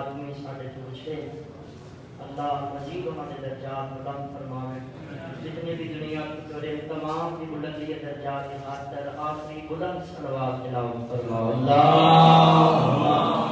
आदमी साढ़े पूछे अल्लाह मजीद हमारे दर्जात बुलंद फरमाए। जितने भी दुनिया के तोरे तमाम की बुलंदी दर्जात के खातर आखिरी बुलंद सलवार फरमाओ। अल्लाह।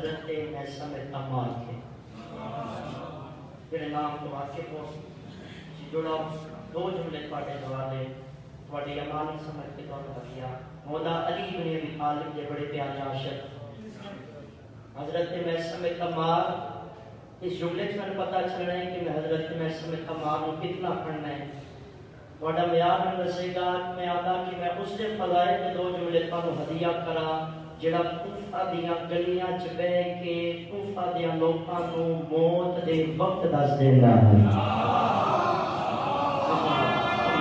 हज़रत मैसम अम्मार के मेरे नाम तो वाकिफ हो जुड़ा दो जुमले थोड़े हवाले थोड़ी अमान समझ के तौर पर किया मौला अली बने अभी आलिम के बड़े प्यारे आशक हज़रत मैसम अम्मार इस जुमले से मैंने पता चलना है कि मैं हज़रत मैसम अम्मार को कितना पढ़ना है थोड़ा म्यार में दसेगा मैं आता कि मैं उसके फलाए के दो जुमले तुम हदिया करा ਜਿਹੜਾ ਕੂਫਾ ਦੀਆਂ ਗਲੀਆਂ 'ਚ ਬਹਿ ਕੇ ਕੂਫਾ ਦੇ ਲੋਕਾਂ ਨੂੰ ਮੌਤ ਦੇ ਵਕਤ ਦੱਸ ਦਿੰਦਾ ਹੈ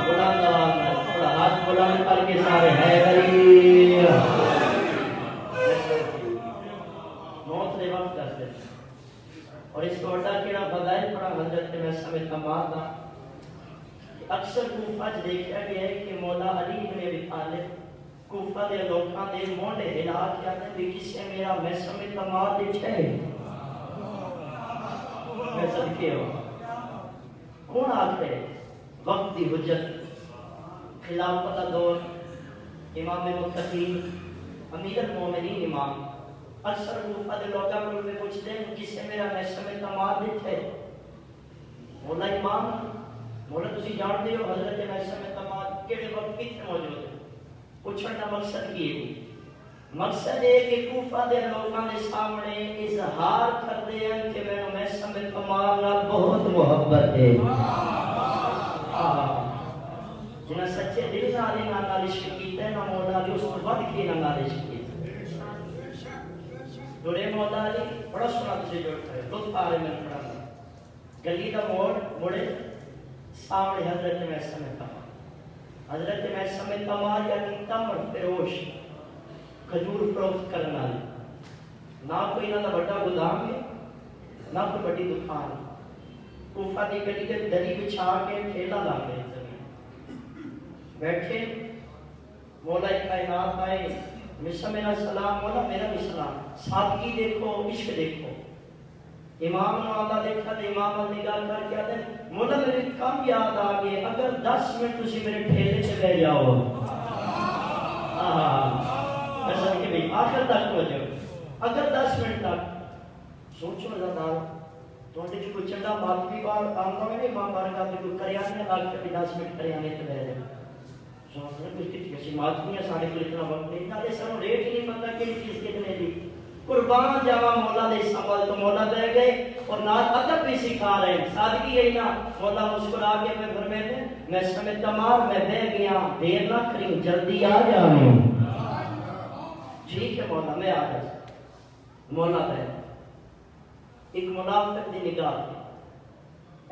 बुलंद आवाज में थोड़ा हाथ बुलंद करके सारे हैदरी मौत ने वक्त कर दे और इस कोटा केड़ा फजाइल पड़ा हजरत में समय कमाल दा अक्सर कूफा च देखा गया है कि मौला अली इब्न अबी तालिब कूफा दे लोकां दे मोंडे हिला के आते भी किसे मेरा, मैं समय कमाल दे छे मैं सदके हो? कौन आखरे वक्त दी हुज्जत खिलाफत का दौर, इमाम मुत्तकीन, अमीर मोमिनीन इमाम। अक्सर कूफा दे लोकां कोल में पुछदे हैं, किसे मेरा मैसम तमाम दिथे मौला इमाम मौला तुसी जानते हो, हज़रत मैसम तमाम केड़े वक्त किथे मौजूद है? पूछण का मकसद की है मकसद है कि कूफा दे लोकां दे सामने इजहार करदे हैं कि मैनू मैसम तमाम नाल बहुत मोहब्बत है। जिन्हें सच्चे दिल नाल इन्हां नाल इश्क कीता है ना मौला अली उस वध के इन्हां नाल इश्क कीता जुड़े अली बड़ा सोना तुझे जोड़ करे लुत्फ आ रहे मैं गली का मोड़, मुड़े, सामने हज़रत में समय कमा हज़रत में समय कमा या कि तमर फिरोश खजूर फरोख्त करने वाले ना कोई इन्हां दा बड़ा गोदाम है ना कोई बड़ी दुकान कूफा दी गली के दरी बिछा के ठेला ला के बैठे मौला कायनात आए मिसा मेरा सलाम मौला मेरा भी सलाम सादगी देखो इश्क देखो इमाम ने आला देखा तो इमाम निगाह करके आते मौला मेरे कम याद आ गए अगर 10 मिनट तुसी मेरे ठेले से बैठ जाओ आहा ऐसा कि भाई आखिर तक हो जाओ अगर 10 मिनट तक सोचो जरा ਤੁਹਾਡੇ ਚ ਕੋਈ ਚੰਗਾ ਮਾਲਕੀ ਬਾਹਰ ਆਉਂਦਾ ਹੋਵੇ ਨਹੀਂ ਮਾਂ ਬਾਹਰ ਕਰਦੇ ਕੋਈ ਕਰਿਆਨੇ ਲੱਗ ਕੇ ਵੀ 10 ਮਿੰਟ ਕਰਿਆਨੇ ਤੇ ਬਹਿ ਜਾਏ ਸੋਚਦੇ ਕੁਝ ਕਿ ਕਿਸੇ ਮਾਲਕੀਆਂ ਸਾਡੇ ਕੋਲ ਇਤਨਾ ਵਕਤ ਨਹੀਂ ਨਾਲੇ ਸਾਨੂੰ ਰੇਟ ਹੀ ਨਹੀਂ ਪਤਾ ਕਿਹੜੀ ਚੀਜ਼ ਕਿਤਨੇ ਦੀ कुर्बान जावा मौला दे संभल तो मौला दे गए और ना अदब भी सिखा रहे हैं सादगी है ना मौला मुस्कुरा के मैं फरमाते मैं समय तमाम मैं बह गया देर ना करी जल्दी आ जाओ ठीक है मौला मैं आ गया मौला दे एक मुनाफिक दी निगाह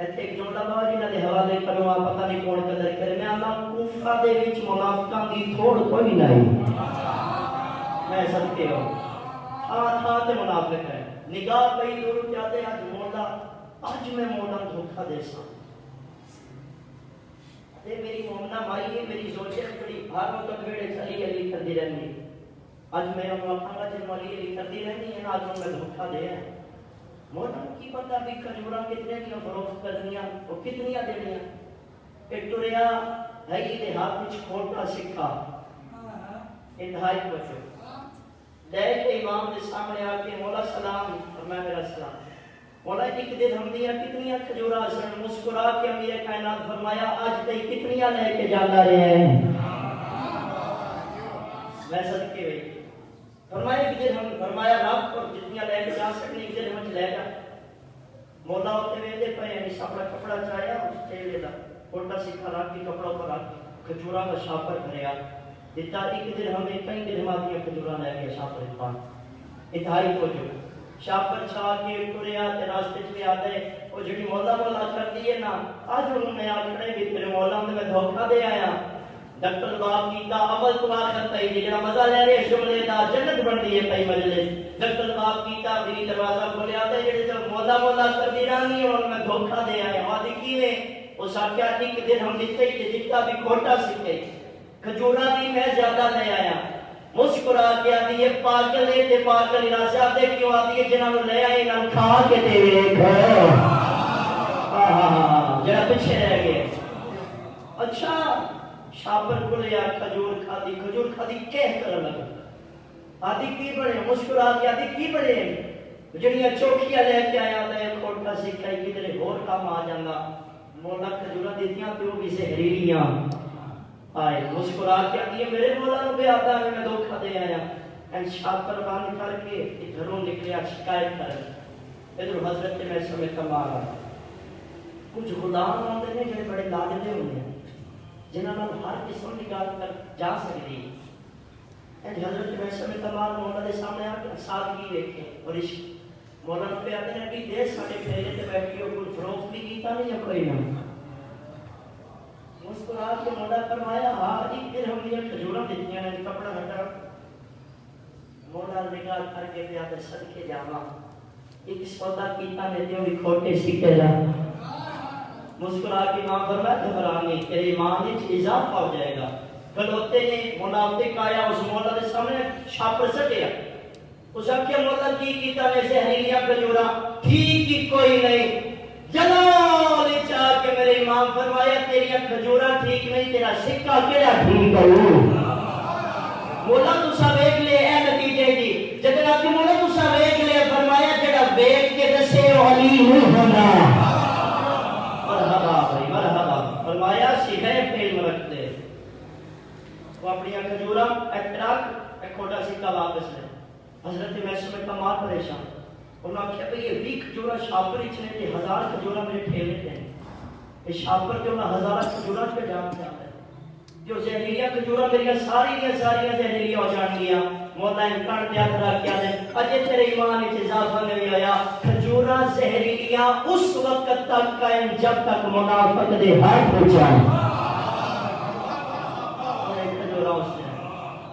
ਇੱਥੇ ਇੱਕ ਜੁਮਲਾ ਬਾਬਾ ਜੀ ਦੇ ਹਵਾਲੇ ਕਰਵਾ ਪਤਾ ਨਹੀਂ ਕੌਣ ਕਦਰ ਕਰੇ ਮੈਂ ਆਲਾ ਕੂਫਾ ਦੇ ਵਿੱਚ ਮੁਨਾਫਿਕਾਂ ਦੀ ਥੋੜ ਕੋਈ ਨਹੀਂ ऐ सदके हो था था ते मुनाफिक है। निगाह पई दूर जाते आज मोला आज मैं मोला धोखा दे सा ते मेरी मोमना माई है मेरी सोचे बड़ी हर वक्त बेड़े चली अली करती रहनी आज मैं आखांगा जे मली अली करती रहनी है आज मैं धोखा दे है। मोला की पता भी खजूरा कितने दी फरोख्त करनिया और कितनियाँ देनिया एक टुरिया है ये हाथ में खोटा सिक्का। इंतहाई बचो के इमाम के सामने आके, मौला सलाम और मैं मेरा सलाम. मौला, एक दिन हम दिया कितनी खजूरा सन मुस्कुरा के अमीर कायनात फरमाया, आज तक कितनी लेके जाता रहे हैं? मैं सदके हुई फरमाया कि हम, फरमाया रब और जितनी लेके जा सकने दिन हम ले मौला होते वेदे पे यानी अपना कपड़ा चाया उस तेले दा, कोटा सिखा रख के कपड़ा पर खजूरा का शापर भरया दिता एक दिन हमें कई दिन मादियां खजूरा ले गया शापर पान इताई को जो शापर छा के टुरिया ते रास्ते च भी आ गए ਉਹ ਜਿਹੜੀ ਮੌਲਾ ਮੌਲਾ ਕਰਦੀ ਹੈ ਨਾ ਅੱਜ ਉਹਨੂੰ ਮੈਂ ਆਖਣੇ ਵੀ ਤੇਰੇ ਮੌਲਾ ਨੂੰ ਮੈਂ ਧੋਖਾ ਦੇ ਆਇਆ ਡਾਕਟਰ ਬਾਪ ਕੀਤਾ ਅਵਲ ਕੁਮਾਰ ਕਰਤਾ ਹੀ ਜਿਹੜਾ ਮਜ਼ਾ ਲੈ ਰਹੇ ਸ਼ੁਮਲੇ ਦਾ ਜੰਨਤ ਬਣਦੀ ਹੈ ਪਈ ਮਜਲਿਸ ਡਾਕਟਰ ਬਾਪ ਕੀਤਾ ਵੀ ਦਰਵਾਜ਼ਾ ਖੋਲਿਆ ਤੇ ਜਿਹੜੇ ਜਦ ਮੌਲਾ ਮੌਲਾ ਕਰਦੀ ਰਹਿੰਦੀ ਹੁਣ ਮੈਂ ਧੋਖਾ ਦੇ ਆਇਆ ਆਦੀ ਕਿਵੇਂ ਉਹ ਸਾਖਿਆ ਇੱਕ ਦਿਨ ਹਮ ਦਿੱਤੇ ਹੀ ਦਿੱਤਾ ਵੀ ਖੋਟਾ ਸਿੱਕੇ ਖਜੂਰਾ खजूरा भी मैं ज़्यादा नहीं आया। मुस्कुरा के आती है, पागल है पागल निराशा दे क्यों आती है जिन्हां ले आए इन्हों खा के ते हाँ, हाँ, हाँ, जरा पीछे रह गए। अच्छा शापर को ले खजूर खादी खजूर खादी कह कर आदि की बने, मुस्कुरा के आदि की बने? जड़िया चौकिया लेके आया मैं खोटा किधरे काम आ जांगा। मोला तो भी सहरीरियाँ आए, मुस्कुरा के ये मेरे मौलाना पे आता है मैं दो खाते आया। एंड शाप पर बाहर निकाल के घरों निकले शिकायत कर इधर हज़रत के मैं समय कमा रहा कुछ गुलाम आते हैं जो बड़े लाडले होंगे जिन्होंने हर किस्म की गल कर जा सकती एंड हज़रत के मैं समय कमा मौला के सामने आके सादगी देखे। और इश्क मौलाना पे आते हैं कि देश साढ़े फेरे ते तो बैठ के कोई फरोख भी कीता नहीं या कोई ना मुस्कुरा के मोड़ा फरमाया हाजी फिर हमने ये खजूरम दिखियाँ ने कपड़ा हटा मोड़ा निकाल कर के दिया तो सदके जावा एक सौदा कीता ने दियो भी खोटे सिक्के ला। मुस्कुरा के माँ फरमाया घबराने तेरे ईमान में इजाफा हो जाएगा। खलोते ने मुनाफिक आया उस मौला के सामने छापर ठीक नहीं। मेरे इमाम फरमाया, तेरी खजूरा ठीक नहीं, तेरा सिक्का केड़ा ठीक है? बोला तू सब देख ले ए नतीजे दी जदना कि तू सब देख ले, फरमाया जेड़ा देख के दसे अली नहीं होना मरहबा भाई, मरहबा। फरमाया सीधे पेल रखते वो अपनी खजूरा एक ट्रक एक खोटा सिक्का वापस ले। हज़रत मैं सुबह का मार परेशान। उन्होंने आख्या, भाई ये भी खजूरा शापर इचने हज़ार खजूरा मेरे ठेले पे शापर जो ना हज़ार खजूरा पे जान जाता है जो जहरीलिया खजूरा मेरी सारी की सारी जहरीलिया हो जाएंगियाँ मौला इनकार त्याग रख क्या अजय तेरे ईमान में इजाफा नहीं आया। खजूरा जहरीलिया उस वक्त तक कायम, जब तक मुनाफिक दे हाथ हो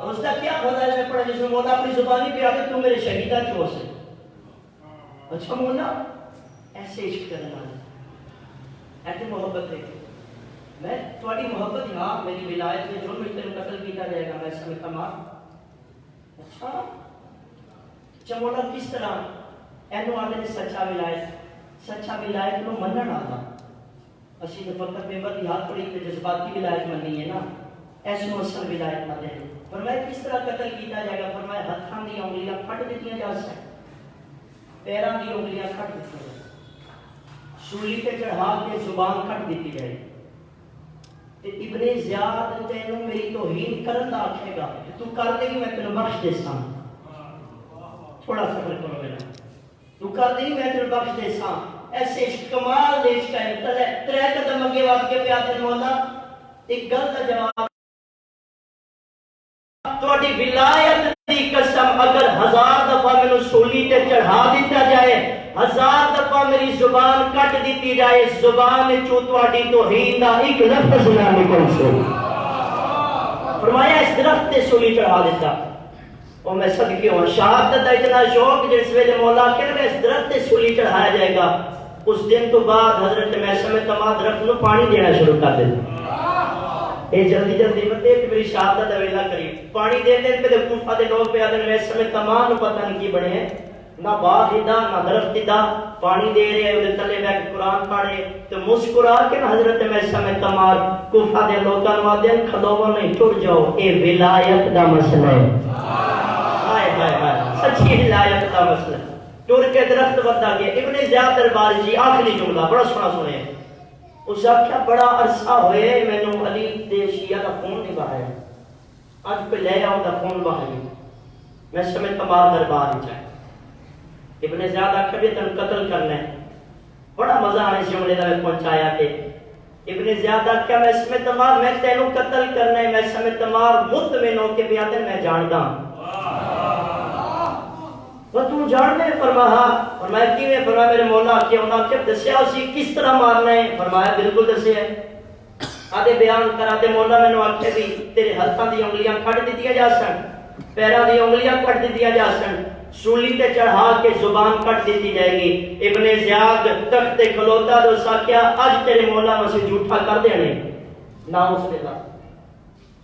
और उसका क्या भला है पड़ा जिसमें मौला अपनी जुबानी पे आके तू मेरे शहीदा क्यों से अच्छा मौला, ऐसे इश्क करना ऐसे मोहब्बत देखो मैं थोड़ी मोहब्बत यहाँ मेरी विलायत में जो मिलकर कत्ल किया जाएगा, मैं समझता मार अच्छा? चमोला किस तरह? एनो आने ने सच्चा विलायत सच्चा विलायत नो मनन आता असि तो फकत पेपर की हाथ पड़ी तो जज्बाती विलायत मननी है ना। ऐसी असल विलायत मत पर मैं किस तरह कत्ल किया जाएगा? पर फरमाया हथां दी उंगलियाँ फट दी जा सकती। पैरों की उंगलियाँ कट दी ਦਿੱਤੀਆਂ ਜਾਣ ਸੂਲੀ ਤੇ ਚੜ੍ਹਾ ਕੇ ਜ਼ੁਬਾਨ ਕੱਟ ਦਿੱਤੀ ਜਾਏਗੀ ਤੇ ਇਬਨੇ ਜ਼ਿਆਦ ਤੈਨੂੰ ਮੇਰੀ ਤੋਹੀਨ ਕਰਨ ਦਾ ਆਖੇਗਾ ਤੇ ਤੂੰ ਕਰ ਦੇਗੀ ਮੈਂ ਤੈਨੂੰ ਬਖਸ਼ ਦੇਸਾਂ ਥੋੜਾ ਸਬਰ ਕਰੋ ਮੇਰਾ ਤੂੰ ਕਰ ਦੇਗੀ ਮੈਂ ਤੈਨੂੰ ਬਖਸ਼ ਦੇਸਾਂ ਐਸੇ ਇਸ਼ਕ ਕਮਾਲ ਦੇ ਇਸ਼ਕ ਹੈ ਤਲੇ ਤਰੇ ਕਦਮ ਅੱਗੇ ਵਧ ਕੇ ਪਿਆ ਤੇ ਮੌਲਾ ਇੱਕ ਗੱਲ ਦਾ ਜਵਾਬ ਤੁਹਾਡੀ ਵਿਲਾਇਤ ਦੀ ਕਸਮ ਅਗਰ ਹਜ਼ਾਰ ਦਫਾ ਮੈਨੂੰ ਸੂਲੀ ਤੇ ਚੜ੍ਹਾ ਦਿੱਤਾ ਜਾਏ हज़ार दफ़ा मेरी ज़ुबान कट दी जाए, ज़ुबान चो थी तोहीन एक लफ्ज सुना सो। फरमाया, इस दरख्त से सुली चढ़ा दिता और मैं सदके शहादत का इतना शौक जिस वे मौला कह इस दरख्त से चढ़ाया जाएगा, उस दिन तो बाद हज़रत मैं दरख्त पानी देना शुरू कर ये जल्दी जल्दी मत मेरी शहादत वेला पानी दे लोग पे मैं समय पता नहीं की बने हैं? ना बाग दिदा ना दरख्त दिदा पानी दे रहे उदे तले बैठ के कुरान पढ़े तो मुस्कुरा के ना हज़रत मैं समय तमाम कूफा दे लोगां आदन खलोवो नहीं टुर जाओ ये विलायत दा मसला है हाय हाय हाय सच्ची हिदायत का मसला टुर के दरख्त बता गया इब्ने ज़ियाद दरबार जी आखिरी जुमला बड़ा सोना सुने उस आख्या बड़ा अरसा होए मैनू अली दे शिया दा फ़ोन नहीं बाया अज कोई ले आओ फ़ोन बाहरी मैं समय तमाम दरबार है इब्ने ज़ियाद आख्या भी तन कत्ल करना। है बड़ा मज़ा आने से जुमले दा पहुँचाया थे इब्ने ज़ियाद आख्या मैं समय तमाम मैं तेनू कत्ल करना है मैं समय तमाम मुतमिन होके बियादन मैं जानदा तू जानने फरमाया फरमाया फरमाया, मेरे मौला, के दसिया उसी किस तरह मारना है? फरमाया, बिल्कुल दसिया आदे बयान करा ते मौला आख्या भी तेरे हत्थां दी उंगलियाँ कट दित्तियाँ जा पैरां दी उंगलियाँ कट दित्तियाँ जा सन। सूली ते चढ़ा के ज़ुबान कट दी जाएगी। इब्ने ज्याद तख्त खलोता तो साख्या, आज तेरे मौला मसे झूठा कर देने। ना उसने कहा।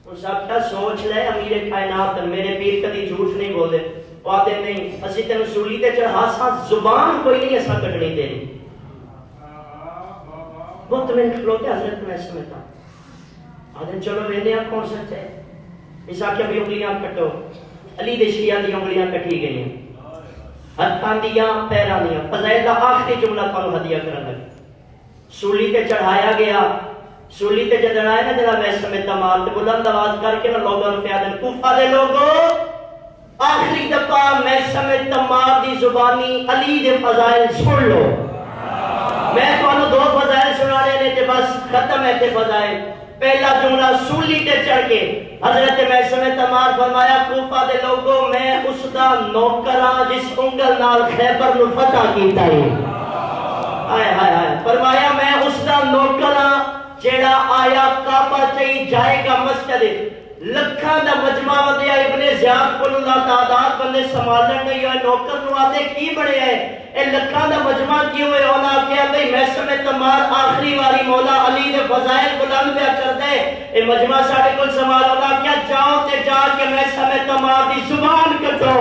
उस आख्या सोच ले, अमीर कायनात, मेरे पीर कभी झूठ नहीं बोले। पाते नहीं, असि तेन सूली ते चढ़ा सा, ज़ुबान कोई नहीं ऐसा कटनी तेरी। बहुत मैं खलोते, हज़रत मैं समझता आदम, चलो वेने कौन सच है इस आख्या भी उंगलियाँ कटो। अली दशरिया दंगलियाँ कटी गई हथा दिया पैर दिया पजैद का आखिरी जुमला तुम हदिया कर लगे सूली पर चढ़ाया गया सूली पर जदन ना जरा मैं समय तमाल तो बुलंद आवाज़ करके ना लोगों प्या दिन कूफा दे आखिरी दफ़ा मैं समय तमाल की जुबानी अली दे फजायल सुन लो मैं तुम्हें दो फजायल सुना रहे ने बस खत्म है फजायल पहला जुमला सूली पर चढ़ के हज़रत मैसम तमार फरमाया, कोफा दे लोगों, मैं उस नौकर हाँ जिस उंगल नाल खैबर नु फतह कीता है। हाय हाय हाय। फरमाया, मैं उस नौकर हाँ जेड़ा आया काबा चई जाएगा मस्जिद। लखा दा मजमा वधिया इब्ने ज़ियाद कोल दा तादाद बंदे संभालन नहीं है नौकर नु आते की बने है? ए लखा दा मजमा क्यों है औला क्या भाई मैसम तमार आखिरी वारी मौला अली दे फजाइल बुलंद पे करदा ए मजमा साडे कोल संभाल समय तो मादी ज़ुबान कटो।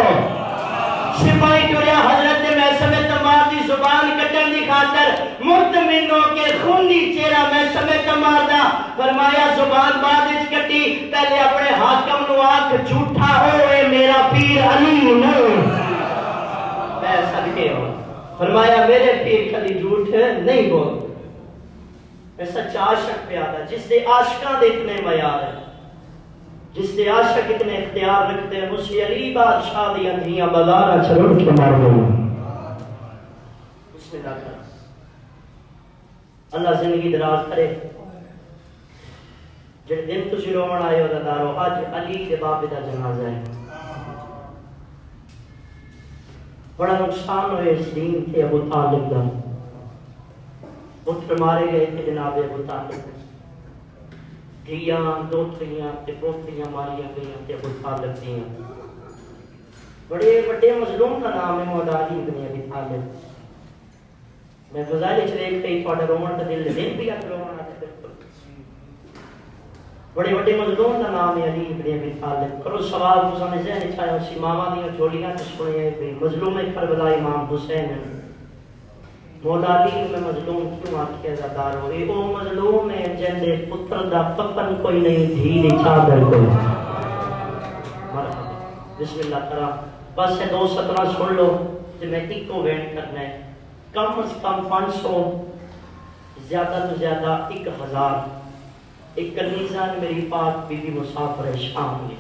सिपाही टुरिया हज़रत मैं समय तो मादी ज़ुबान कटन की खातर मुतमिनों के खूनी चेहरा मैं समय तो मारदा। फरमाया, ज़ुबान बाद विच कटी, पहले अपने हाकिम नु आख, झूठा होए मेरा पीर अली न। मैं सदके हो। फरमाया, मेरे पीर कभी झूठ नहीं बोल मैं सच्चा आशिक प्यादा जिसके आशिका दे इतने मयार है। जिसके आशक इतने इख्तियार रखते हैं, मुझसे अली बादशाह दिया धीया बजारा चरण के मार। दो उसमें दाखिल अल्लाह ज़िंदगी दराज करे। जिस दिन तुम रोवन आए हो दारो अज अली के बाप का जनाजा है। बड़ा नुकसान हुए इस दिन के अबू तालिब का। पुत्र मारे गए थे जनाब अबू तालिब। ਧੀਆਂ ਦੋਤਰੀਆਂ ਤੇ ਪੋਤਰੀਆਂ ਮਾਰੀਆਂ ਗਈਆਂ ਤੇ ਅਬੂ ਤਾਲਿਬ ਦੀਆਂ ਬੜੇ ਵੱਡੇ ਮਜ਼ਲੂਮ ਦਾ ਨਾਮ ਹੈ ਮੌਲਾਦੀ ਇਬਨ ਅਬੀ ਤਾਲਿਬ ਮੈਂ ਗੁਜ਼ਾਰਿਸ਼ ਚ ਦੇਖ ਕੇ ਤੁਹਾਡਾ ਰੋਣ ਦਾ ਦਿਲ ਦਿਲ ਵੀ ਆ ਰੋਣ ਆ ਬਿਲਕੁਲ बड़े बड़े मजलूम का नाम है अली इब्ने अबी तालिब करो सवाल तो समझ जहन छाया उसी मामा दी झोलियां तो सुने भी मजलूम करबला इमाम हुसैन है में मजलूम क्यों आखिया जादार हो ये ओ मजलूम है जिंदे पुत्र दा कफन कोई नहीं धी दी चादर कोई। मरहबा बिस्मिल्लाह करा बस ये दो सतरा सुन लो ते मैं इको वेट करना है। कम से कम 500 ज़्यादा तो ज़्यादा 1000 एक कनीजा ने मेरी पाक बीबी मुसाफर शाम में।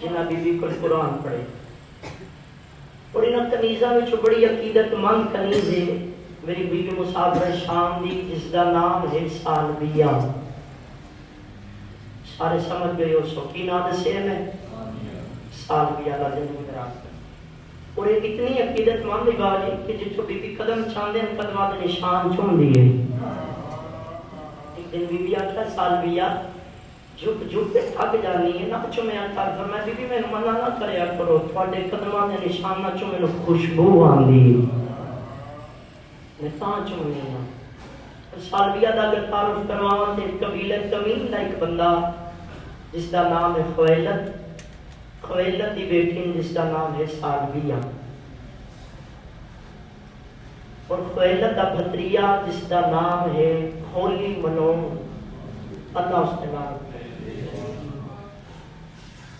जिन्हें बीबी को कुरान पढ़े। और इन कनीजा में बड़ी अकीदतमंद कनीज है, मेरी बीबी मुसाफर शाम दी, जिसका नाम है सालबिया सारे समझ गए हो सो नाम दसे मैं? सालबिया का ज़िंदगी दराज और ये इतनी अकीदतमंद गाल है कि जिथों बीबी कदम चाहते हैं, कदमां के निशान चुमदी है। एक दिन बीबी आख्या सालबिया ਝੁਕ ਝੁਕ ਕੇ ਥੱਕ ਜਾਨੀ ਹੈ ਨਾ ਚੁਮਿਆ ਕਰ ਫਰਮਾਇਆ ਬੀਬੀ ਮੈਨੂੰ ਮਨਾ ਨਾ ਕਰਿਆ ਕਰੋ ਤੁਹਾਡੇ ਕਦਮਾਂ ਦੇ ਨਿਸ਼ਾਨਾਂ ਚੋਂ ਮੈਨੂੰ ਖੁਸ਼ਬੂ ਆਉਂਦੀ ਮੈਂ ਤਾਂ ਚੁੰਮੀ ਆ ਸਾਲਵੀਆ ਦਾ ਅਗਰ ਤਾਰਫ ਕਰਵਾਵਾਂ ਤੇ ਕਬੀਲੇ ਤਮੀਮ ਦਾ ਇੱਕ ਬੰਦਾ ਜਿਸ ਦਾ ਨਾਮ ਹੈ ਖੁਇਲਤ ਖੁਇਲਤ ਦੀ ਬੇਟੀ ਜਿਸ ਦਾ ਨਾਮ ਹੈ ਸਾਲਵੀਆ और खुएलत का भतरिया जिसका नाम है होली मनोन उसके नाम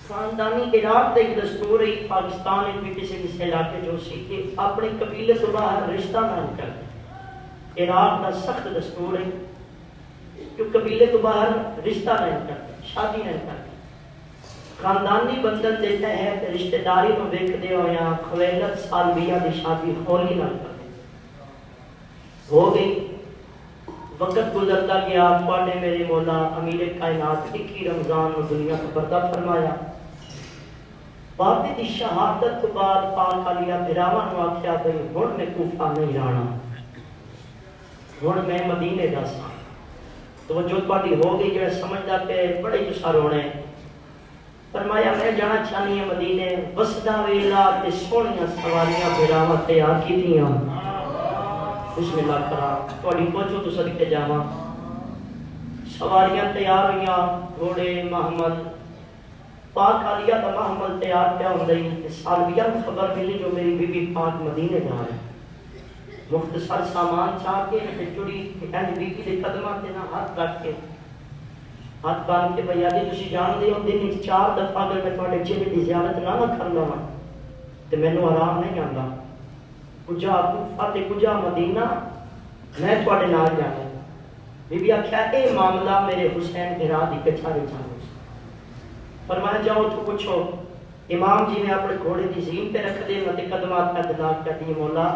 खानदानी इराक का दस्तूर है पाकिस्तान में किसी किसी इलाके जो सी कि अपने कबीले तो बाहर रिश्ता ना करते इराक का सख्त दस्तूर है। कि कबीले तो बाहर रिश्ता नहीं करते शादी नहीं करते खानदानी बंधन कि रिश्तेदारी में देखते हो या खवेलत सालविया की शादी होली ना करते हो गई। वक्त गुजरता गया पाटे मेरे मौला, अमीर कायनात, इक्की रमज़ान में दुनिया को पर्दा फरमाया। बाबे की शहादत तो बाद पाक आलिया बिरावा आख्या भाई मैं कूफा नहीं मैं मदीने का सा। तो जो हो गई जो समझदा पे बड़े गुस्सा रोने। फरमाया, मैं जाना चाहनी है मदीने बसदा वेला सवारियाँ बिरावा तैयार ਬਿਸਮਿਲ੍ਲਾ ਕਰਾ ਤੁਹਾਡੀ ਪਹੁੰਚੋ ਤੋਂ ਸਦਕੇ ਜਾਵਾਂ ਸਵਾਰੀਆਂ ਤਿਆਰ ਹੋਈਆਂ ਘੋੜੇ ਮੁਹੰਮਦ ਪਾਕ ਆਲੀਆ ਦਾ ਮੁਹੰਮਦ ਤਿਆਰ ਪਿਆ ਹੁੰਦਾ ਹੀ ਤੇ ਸਾਲਵੀਆ ਨੂੰ ਖਬਰ ਮਿਲੀ ਜੋ ਮੇਰੀ ਬੀਬੀ ਪਾਕ ਮਦੀਨੇ ਜਾ ਰਹੀ ਮੁਖਤਸਰ ਸਾਮਾਨ ਚਾਹ ਕੇ ਤੇ ਚੁੜੀ ਐਂਡ ਬੀਬੀ ਦੇ ਕਦਮਾਂ ਤੇ ਨਾ ਹੱਥ ਰੱਖ ਕੇ ਹੱਥ ਬੰਨ ਕੇ ਭਈਆ ਜੀ ਤੁਸੀਂ ਜਾਣਦੇ ਹੋ ਦਿਨ ਵਿੱਚ ਚਾਰ ਦਫਾ ਅਗਰ ਮੈਂ ਤੁਹਾਡੇ ਚਿਹਰੇ ਦੀ ਜ਼ਿਆਰਤ ਨਾ ਨਾ ਕਰ ਲਵਾਂ ਤੇ ਮੈਨੂੰ ਆਰਾਮ ਨਹੀਂ ਆਉਂਦਾ ਕੁਜਾ ਕੂਫਾ ਤੇ ਕੁਜਾ ਮਦੀਨਾ ਮੈਂ ਤੁਹਾਡੇ ਨਾਲ ਜਾਣਾ ਬੀਬੀ ਆਖਿਆ ਇਹ ਮਾਮਲਾ ਮੇਰੇ ਹੁਸੈਨ ਦੇ ਰਾਹ ਦੀ ਕਚਾਰੇ ਜਾਣਾ फरमाया जाओ तो पूछो इमाम जी ने अपने घोड़े की जीन पे रख दे मत कदमात का दिलाग कर दी मौला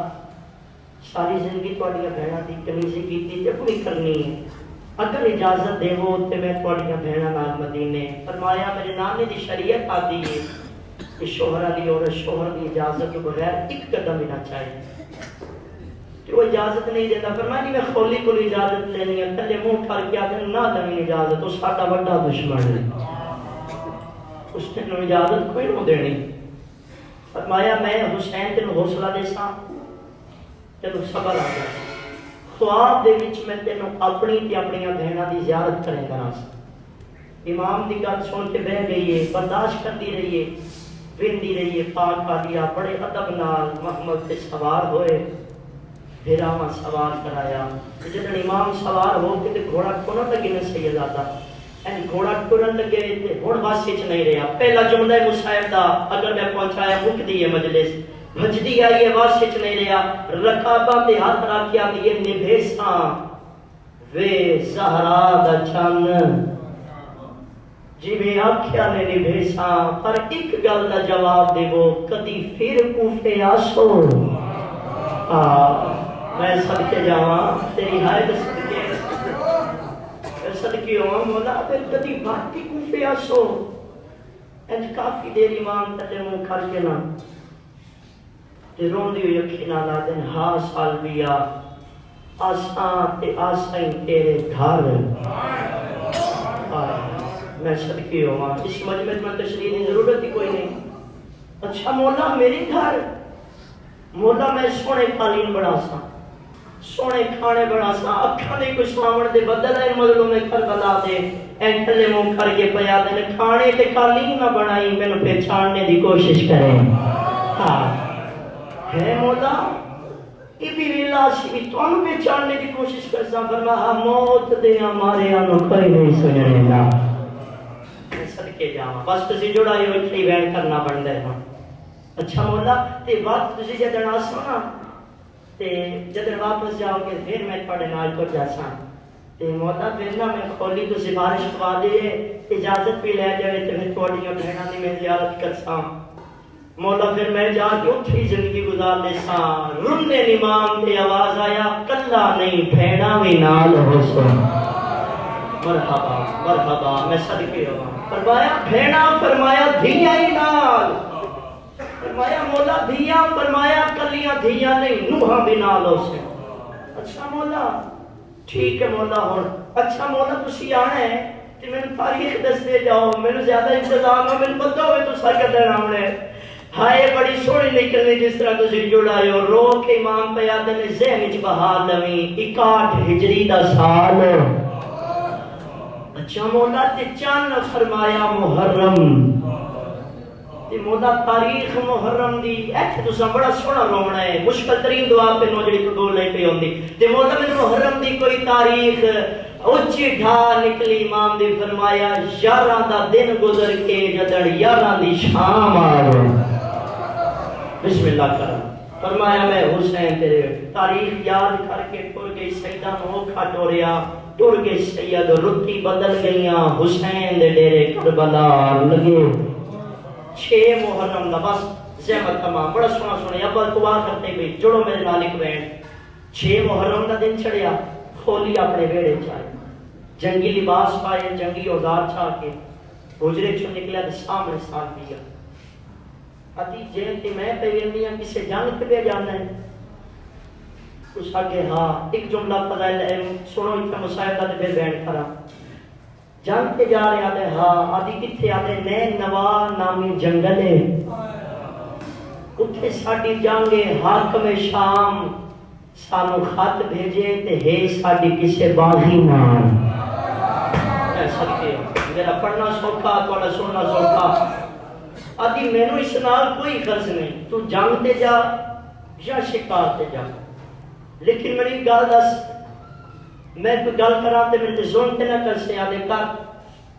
सारी जिंदगी ਤੁਹਾਡੀਆਂ ਭੈਣਾਂ ਦੀ ਕਨੀਜ਼ੀ ਕੀਤੀ ਤੇ ਪੂਰੀ ਕਰਨੀ ਹੈ ਅਗਰ ਇਜਾਜ਼ਤ ਦੇਵੋ ਤੇ ਮੈਂ ਤੁਹਾਡੀਆਂ ਭੈਣਾਂ ਨਾਲ ਮਦੀਨੇ ਫਰਮਾਇਆ ਮੇਰੇ ਨਾਨੇ ਦੀ ਸ਼ਰੀਅਤ कि शोहरा और शोहर की इजाज़त के बगैर एक कदम भी ना वो इजाज़त नहीं देता मैं खोली को इजाज़त लेनी है थले मुँह के आखिर ना इजाज़त वो साडा दुश्मन है। इजाज़त कोई नहीं देनी। फरमाया, मैं हुसैन तेन हौसला तेन सबर आ गया ख्वाब दे विच मैं तेन अपनी ते अपनी बहनों की जियारत करें करा इमाम की गल सुन के बह गई है, बर्दाश्त करती रही है। विंदी रही है पाक का दिया, बड़े अदब नाल मोहम्मद से सवार होए। फिर आवा सवार कराया। जब इमाम सवार हो गए तो घोड़ा कुरन लगे ने सही आता एन घोड़ा टुरन लगे ते हुन वास्ते च नहीं रहा। पहला जुमदा है मुसाहिब का अगर मैं पहुँचाया मुकदी है मजलिस। भजदी आई है बस च नहीं रहा। रकाबा ते हाथ रखिया निभेसा। वे सहरा दा चन्न। ਜਿਵੇਂ ਆਖਿਆ ਨੇ ਨਿਵੇਸ਼ਾ ਪਰ ਇੱਕ ਗੱਲ ਦਾ ਜਵਾਬ ਦੇਵੋ ਕਦੀ ਫਿਰ ਕੂਫੇ ਆਸੋ ਆ ਮੈਂ ਸਦਕੇ ਜਾਵਾਂ ਤੇਰੀ ਹਾਇਤ ਸਦਕੇ ਸਦਕੇ ਹੋਵਾਂ ਮੋਲਾ ਫਿਰ ਕਦੀ ਬਾਕੀ ਕੂਫੇ ਆਸੋ ਅੱਜ ਕਾਫੀ ਦੇਰ ਇਮਾਮ ਤੱਲੇ ਮੂੰਹ ਕਰਕੇ ਨਾ ਤੇ ਰੋਂਦੀ ਹੋਈ ਅੱਖੀ ਨਾਲ ਆ ਦਿਨ ਹਾ ਸਾਲਵੀਆ ਆਸਾਂ ਤੇ ਆਸਾਂ ਤੇਰੇ ਘਰ मैं सदके हुआ इस मजमत में तो तशरी की ज़रूरत ही कोई नहीं। अच्छा मोला मेरे घर। मोला मैं सोने कालीन बना सा। सोने खाने बना सा। अखा दे कुछ मावण दे बदल है मतलब मैं कर बना दे। एंटले मुँह करके पया दे खाने ते कालीन ना बनाई, मैंने पहचानने की कोशिश करे। हाँ। है मौला? पहचानने की कोशिश कर सा फरमा मौत दे हमारे आनो कोई नहीं सुनने ना ਨੂੰ ਕੋਈ ਨਹੀਂ ਸੁਣਨੇ ਨਾ ਮੈਂ ਸਦਕੇ ਜਾਵਾਂ ਬਸ ਤੁਸੀਂ ਜੁੜਾ ਹੀ ਉੱਥੇ ਹੀ ਵੈਣ ਕਰਨਾ ਬਣਦਾ ਹੈ ਹੁਣ ਅੱਛਾ ਮੋਲਾ ਤੇ ਬਾਤ ਤੁਸੀਂ ਜਦੋਂ ਆਸੋ ਨਾ ਤੇ ਜਦੋਂ ਵਾਪਸ ਜਾਓਗੇ ਫਿਰ ਮੈਂ ਤੁਹਾਡੇ ਨਾਲ ਤੁਰ ਜਾਸਾਂ ਤੇ ਮੌਲਾ ਫਿਰ ਨਾ ਮੈਂ ਖੋਲੀ ਤੋਂ ਸਿਫਾਰਿਸ਼ ਕਰਵਾ ਦੇ ਇਜਾਜ਼ਤ ਵੀ ਲੈ ਜਾਵੇ ਤੇ ਫਿਰ ਤੁਹਾਡੀਆਂ ਭੈਣਾਂ ਦੀ ਮੈਂ ਜ਼ਿਆਰਤ ਕਰਸਾਂ ਮੌਲਾ ਫਿਰ ਮੈਂ ਜਾ ਕੇ ਉੱਥੇ ਹੀ ਜ਼ਿੰਦਗੀ ਗੁਜ਼ਾਰ ਲੈਸਾਂ ਰੁੰਨੇ ਨਿਮਾਮ ਤੇ ਆਵਾਜ਼ ਆਇਆ ਕੱਲਾ ਨਹੀਂ ਭੈਣਾਂ ਵੀ ਨਾਲ ਹੋ ਸੋ ਮਰਹਬਾ ਮਰਹਬਾ ਮੈਂ ਸਦਕੇ फरमाया भेड़ा फरमाया, धिया ही नाल। फरमाया, मौला धिया, फरमाया, कलिया धिया नहीं, नूहा भी नाल उसने अच्छा मौला, ठीक है मौला हुन अच्छा मौला, तुसी आना है ते मेनू तारीख दसदे जाओ, मेनू ज़्यादा इंतज़ाम है मेनू पता होवे तुसा कदे आवणे हाय, बड़ी सोहनी निकलनी जिस तरह तुसी जुड़ाए रो के इमाम पे याद ने, जहन च बहा लवी 61 हिजरी दा साल। अच्छा मौला ते चंद फरमाया मुहर्रम। ते मोदा तारीख मुहर्रम दी एथे तुसा बड़ा सोहना रोना है मुश्किल तरीन दुआ पे नो जड़ी कबूल नहीं पे होंदी ते मोदा मैं मुहर्रम दी कोई तारीख उच्ची ढा निकली, इमाम दे फरमाया, यारा दा दिन गुजर के जदड़ यारा दी शाम आवे बिस्मिल्लाह कर। फरमाया मैं हुसैन, तेरे तारीख याद करके पुर गई सैदा मोखा टोरिया टुर सैयद रुत्ती बदल गई हुसैन दे डेरे करबला लगे। छे मुहर्रम दा बस जहमत तमाम, बड़ा सोना सोने अब्बल दुआ करते पे जुड़ो मेरे नाल एक बहन छे मुहर्रम दा दिन चढ़िया खोली अपने वेड़े चाए। जंगी लिबास पाए, जंगी औज़ार छाके गुजरे हुजरे छो निकला सामने साथ दिया। अति जेल मैं पे वेंदी किसे जंग ते जाना है। हाँ एक जुमला फजाइल सुनो, इतना तो फिर बैठ जंग जा रहे आते हाँ आदि किथे आते नवा नामी जंगल है। उठे साडी जांगे शाम, सानू भेजे ते हे साडी किसे बाजी मेरा। पढ़ना सौखा थोड़ा सुनना सौखा। आदि, मैनू इस नाल कोई गर्ज नहीं, तू जंग ते जा, या शिकार ते जा। लेकिन मेरी गल दस। मैं कोई गल करा तो मेरे जुल्म तो ना कर सया कर।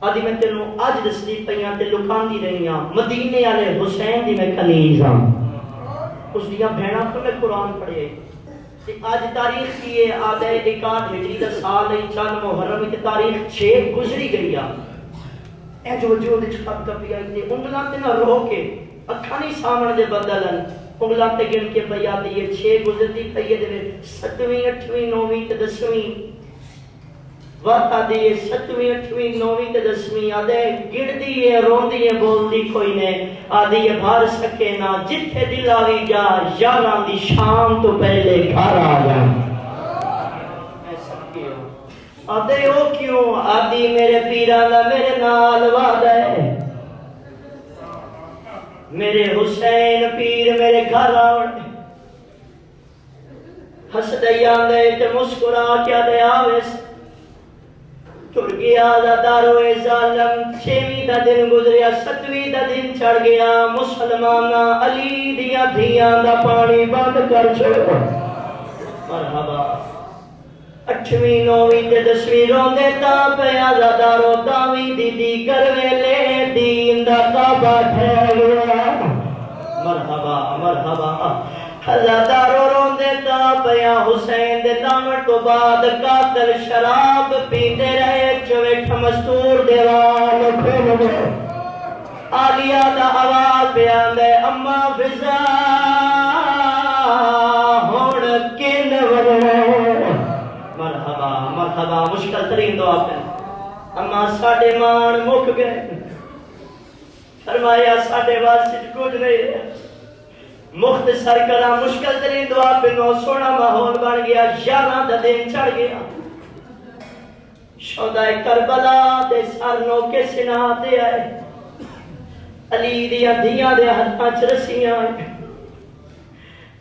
अज मैं तेन अज दसनी पे लुका रही हाँ मदीने वाले हुसैन की मैं खनीज हाँ उस भेड़ा तो मैं कुरान पढ़े। अज तारीख की है आदय है एकाद हिजरी का साल है चल मुहर्रम की तारीख छे गुजरी गई आ। ए जो जो दे छत आई ने उंगलां ना रो के अखा नहीं सामने बदलन पुगलाते गिनती पयाते ये छह गुजरती पई है जिवे सतवीं अठवीं नौवीं ते दसवीं। वाता दी ये सतवीं अठवीं नौवीं ते दसवीं। आदे गिरदी है रोंदी है बोलदी कोई ने। आदि ये भर सके ना जिथे दिल आवी जा यारा दी शाम तो पहले घर आ जा। आदे ओ क्यों? आदि मेरे पीरा दा मेरे नाल वादा है। मेरे हुसैन पीर मेरे घर आवन हसदे मुस्कुरा क्या आवेस तुर गया दारो जालम दिन गुजरिया सतवीं दिन चढ़ गया मुसलमान अली दिया धियाँ दा पानी बंद कर छोड़। मरहबा। अठवीं नौवीं ते दसवीं रोंदे ता पिया दादा रोंदा वी दीदी कर वेले दीन दा काबा ठहरिया मरहबा मरहबा हजादा रो रोंदे ता पिया हुसैन दे दामन तो बाद कातल शराब पींदे रहे चवेठ मस्तूर देवान फिर आलिया दा आवाज़ पे आंदे अम्मा फिजा। मरहबा मुश्किल तरीन दुआ पे अम्मा साडे मान मुक गए। फरमाया साडे वास्ते तो कुछ नहीं है। मुख्तसर करा, मुश्किल तरीन दुआ पे नो सोना माहौल बन गया। यारा दा चढ़ गया। शौदा करबला दे सर नो के सिना आए। अली दिया दिया दे हाथां च रस्सियाँ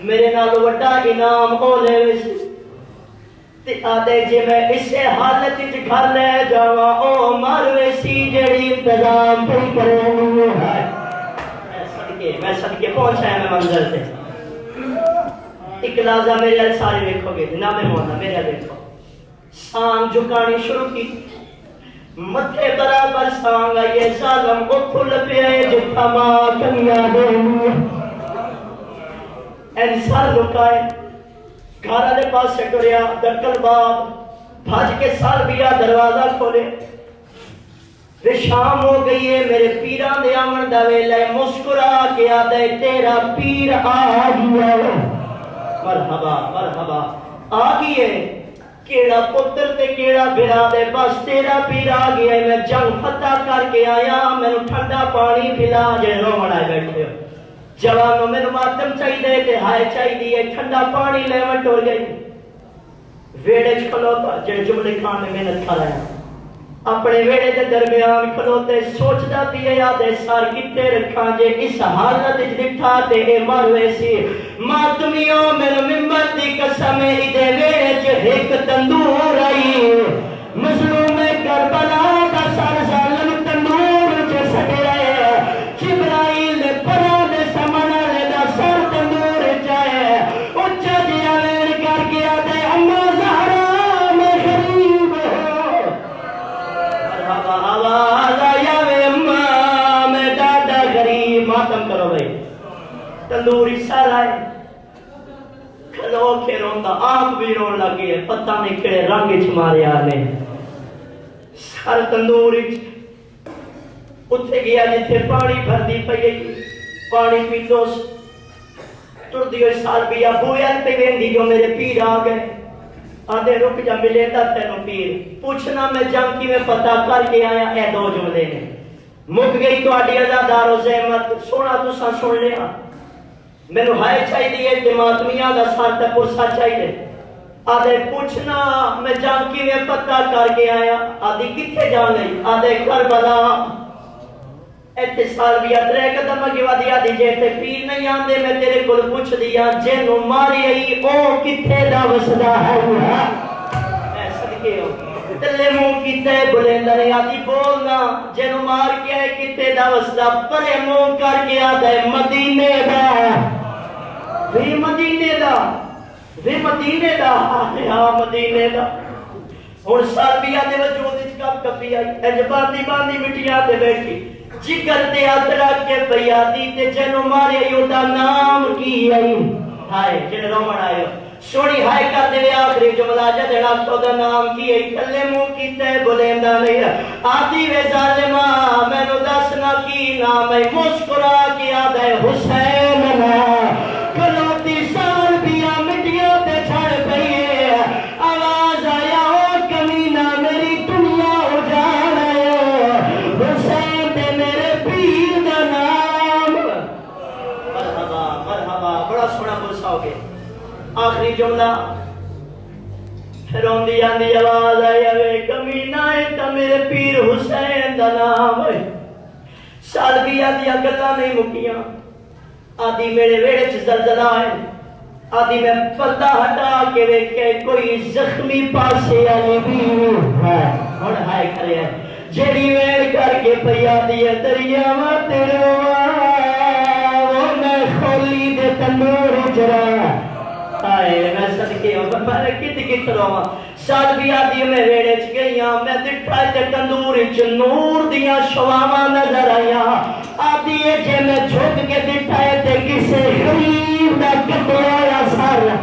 ਮੇਰੇ ਨਾਲ ਵੱਡਾ ਇਨਾਮ ਹੋ ਲੈਵੇ ਸੀ ਤੇ ਆਦੇ ਜੇ ਮੈਂ ਇਸੇ ਹਾਲਤ ਵਿੱਚ ਘਰ ਲੈ ਜਾਵਾਂ ਉਹ ਮਰਵੇ ਸੀ ਜਿਹੜੀ ਇੰਤਜ਼ਾਮ ਪਈ ਕਰੇਗੀ ਹੈ ਮੈਂ ਸਦਕੇ ਮੈਂ ਸਦਕੇ ਪਹੁੰਚਾਇਆ ਮੈਂ ਮੰਜ਼ਲ ਤੇ ਇੱਕ ਲਾਜ਼ਾ ਮੇਰੇ ਨਾਲ ਸਾਰੇ ਵੇਖੋਗੇ ਨਾ ਮੈਂ ਮੋਨਾ ਮੇਰੇ ਨਾਲ ਦੇਖੋ ਸਾਂ ਝੁਕਾਣੀ ਸ਼ੁਰੂ की ਮੱਥੇ ਬਰਾਬਰ ਸਾਂਗ ਆਈਏ ਜ਼ਾਲਮ ਉਹ ਫੁੱਲ ਪਿਆ ਜਿੱਥਾ ਮਾਂ ਕੰਨਿਆ ਦੇਣੀ ਐਨਸਾਰ ਲੁਕਾਏ ਘਰ ਵਾਲੇ ਪਾਸੇ ਟੁਰਿਆ ਦਰਕਲ ਬਾਬ ਭੱਜ ਕੇ ਸਾਲ ਬਿਆ ਦਰਵਾਜ਼ਾ ਖੋਲੇ ਵੇ ਸ਼ਾਮ ਹੋ ਗਈ ਏ, ਮੇਰੇ ਪੀਰਾਂ ਦੇ ਆਉਣ ਦਾ ਵੇਲਾ ਮੁਸਕਰਾ ਕੇ ਆਦਾ ਤੇਰਾ ਪੀਰ ਆ ਗਿਆ ਮਰਹਬਾ ਮਰਹਬਾ, ਆ ਗਈ ਕਿਹੜਾ ਪੁੱਤਰ ਤੇ ਕਿਹੜਾ ਬਿਰਾ ਦੇ, ਬਸ ਤੇਰਾ ਪੀਰ ਆ ਗਿਆ ਮੈਂ ਜੰਗ ਫਤਹ ਕਰਕੇ ਆਇਆ, ਮੈਨੂੰ ਠੰਡਾ ਪਾਣੀ ਪਿਲਾ, ਜੇ ਰੋਣ ਆਏ ਬੈਠੇ ਹੋ ਜਵਾਨੋ ਮੈਨੂੰ ਮਾਤਮ ਚਾਹੀਦਾ ਤੇ ਹਾਏ ਚਾਹੀਦੀ ਏ ਠੰਡਾ ਪਾਣੀ ਲੈਵਣ ਟੁਰ ਗਈ ਵੇੜੇ ਚ ਖਲੋਤਾ, ਜਿਹੜੇ ਜੁਮਲੇ ਖਾਨ ਨੇ ਮਿਹਨਤ ਕਰਾਇਆ ਆਪਣੇ ਵੇੜੇ ਦੇ ਦਰਮਿਆਨ ਖਲੋਤੇ, ਸੋਚਦਾ ਵੀ ਇਹ ਆਦੇ ਸਰ ਕਿੱਥੇ ਰੱਖਾਂ ਜੇ ਇਸ ਹਾਲਤ ਵਿੱਚ ਦਿੱਠਾ ਤੇ ਇਹ ਮਰਵੇ ਸੀ। ਮਾਤਮੀਓ, ਮੇਰੇ ਮਿੰਬਰ ਦੀ ਕਸਮ ਇਹਦੇ ਵੇੜੇ 'ਚ ਇੱਕ ਤੰਦੂਰ ਆਈ। ਮਜ਼ਲੂਮ आए खलो के रोंदा आप भी रोन लगे पता नहीं केड़े रंग च मारिया ने सर तंदूर उथे गया जिथे पानी भरदी पई पानी पींदो तुरदी हुई साल पिया बोया पे वेंदी जो मेरे पीर आ गए। आधे रुक जा मिलेगा तेन पीर पूछना मैं जम कि मैं पता करके आया ए दो जुमले ने। मुक गई तो आजादारो सहमत सोना तुसा सुन लिया ਮੈਨੂੰ ਹਾਏ ਚਾਹੀਦੀ ਹੈ ਤੇ ਦਾ ਸਾਥ ਪੁਰਸਾ ਚਾਹੀਦੇ ਆਦੇ ਪੁੱਛਣਾ, ਮੈਂ ਜੰਗ ਕਿਵੇਂ ਪਤਾ ਕਰਕੇ ਆਇਆ? ਆਦੀ ਕਿੱਥੇ ਜਾਣ ਲਈ ਆਦੇ ਕਰਬਲਾ ਇੱਥੇ ਸਾਲਵੀਆ ਤਰੇ ਕਦਮ ਅੱਗੇ ਵਧਿਆ ਦੀ ਜੇ ਤੇ ਪੀਰ ਨਹੀਂ ਆਂਦੇ ਮੈਂ ਤੇਰੇ ਕੋਲ ਪੁੱਛਦੀ ਆ ਜਿਹਨੂੰ ਮਾਰੀ ਆਈ, ਉਹ ਕਿੱਥੇ ਦਾ ਵਸਦਾ ਹੈ ਐ ਸਦਕੇ ਹੋ ਤੱਲੇ ਮੂੰਹ ਕੀਤੇ ਬੁਲੰਦ ਆਦੀ ਬੋਲਣਾ ਜਿਹਨੂੰ ਮਾਰ ਕੇ ਆਏ ਕਿੱਥੇ ਦਾ ਵਸਦਾ ਪਰੇ ਮੂੰਹ ਕਰਕੇ ਆਦਾ ਮਦੀਨੇ ਦਾ। ਵੀ ਮਦੀਨੇ ਦਾ, ਵੀ ਮਦੀਨੇ ਦਾ ਆ ਮਦੀਨੇ ਦਾ। ਹੁਣ ਸਰਬੀਆ ਦੇ ਵਜੂਦ ਵਿੱਚ ਕੱਪ ਕੱਪੀ ਆਈ ਅਜਬਾਦੀ ਬਾਂਦੀ ਮਿੱਟੀਆਂ ਤੇ ਬੈਠੀ। ਜਿਗਰ ਤੇ ਹੱਥ ਰੱਖ ਕੇ ਪਿਆਦੀ ਤੇ ਜਨੋ ਮਾਰਿਆ ਉਹਦਾ ਨਾਮ ਕੀ ਆਈ? ਹਾਏ ਜਿਹਨੇ ਰੋਮਣ ਆਇਓ ਸੋਣੀ ਹਾਈ ਕਰ ਦੇਵੇ ਆਖਰੀ ਜੁਮਲਾ ਜਦ ਰੱਖ ਨਾਮ ਕੀ ਆਈ ਥੱਲੇ ਮੂੰਹ ਕੀਤੇ ਬੁਲੇਂਦਾ ਨਹੀਂ। ਆਦੀ ਵੇ ਜ਼ਾਲਿਮਾ, ਮੈਨੂੰ ਦੱਸਣਾ ਕੀ ਨਾਮ ਹੈ? ਮੁਸਕਰਾ ਕੇ ਆਦਾ ਹੁਸੈਨ ਨਾ। ਆਖਰੀ ਜੁਮਲਾ ਰੋਂਦੀ ਜਾਂਦੀ ਆਵਾਜ਼ ਆਈ ਵੇ ਕਮੀਨਾ ਹੈ ਤਾਂ ਮੇਰੇ ਪੀਰ ਹੁਸੈਨ ਦਾ ਨਾਮ ਹੈ ਸਾਲਬੀਆ ਦੀਆਂ ਗੱਲਾਂ ਨਹੀਂ ਮੁੱਕੀਆਂ ਆਦੀ ਮੇਰੇ ਵੇੜੇ 'ਚ ਜ਼ਲਜ਼ਲਾ ਹੈ ਆਦੀ ਮੈਂ ਪਰਦਾ ਹਟਾ ਕੇ ਵੇਖਿਆ ਕੋਈ ਜ਼ਖਮੀ ਪਾਸੇ ਵਾਲੀ ਵੀ ਹੈ ਹੁਣ ਹਾਏ ਕਰਿਆ ਜਿਹੜੀ ਵੇੜ ਕਰਕੇ ਪਿਆ ਦੀ ਹੈ ਦਰਿਆਵਾਂ ਤੇ ਰੋਵਾ ਉਹ ਮੈਂ ਖੋਲੀ ਦੇ ਤੰਦੂਰ ਚ ਰਹਾ ਹਾਏ ਮੈਂ ਸਦਕੇ ਆ ਪਰ ਕਿਤ ਕਿਤਰੋਂ ਸਾਦਬੀਆਂ ਦੀ ਮੈਂ ਵੇੜੇ ਚ ਗਈਆਂ ਮੈਂ ਦਿੱਠਾ ਤੇ ਤੰਦੂਰ ਚ ਨੂਰ ਦੀਆਂ ਸ਼ਵਾਵਾਂ ਨਜ਼ਰ ਆਈਆਂ ਆਦੀ ਏ ਜੇ ਮੈਂ ਝੁਕ ਕੇ ਦਿੱਠਾ ਤੇ ਕਿਸੇ ਗਰੀਬ ਦਾ ਕੱਟਿਆ ਆ ਸਾਰਾ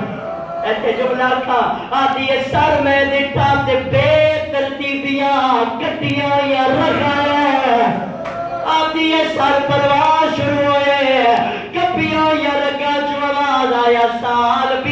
ਇੱਥੇ ਜੁਮਲਾ ਥਾ ਆਦੀ ਏ ਸਰ ਮੈਂ ਦਿੱਠਾ ਤੇ ਬੇਤਰਤੀਬੀਆਂ ਕੱਟੀਆਂ ਆ ਰਗਾ आती है सर परवाह शुरू हुए कपियों या लगा जो आवाज़ आया साल भी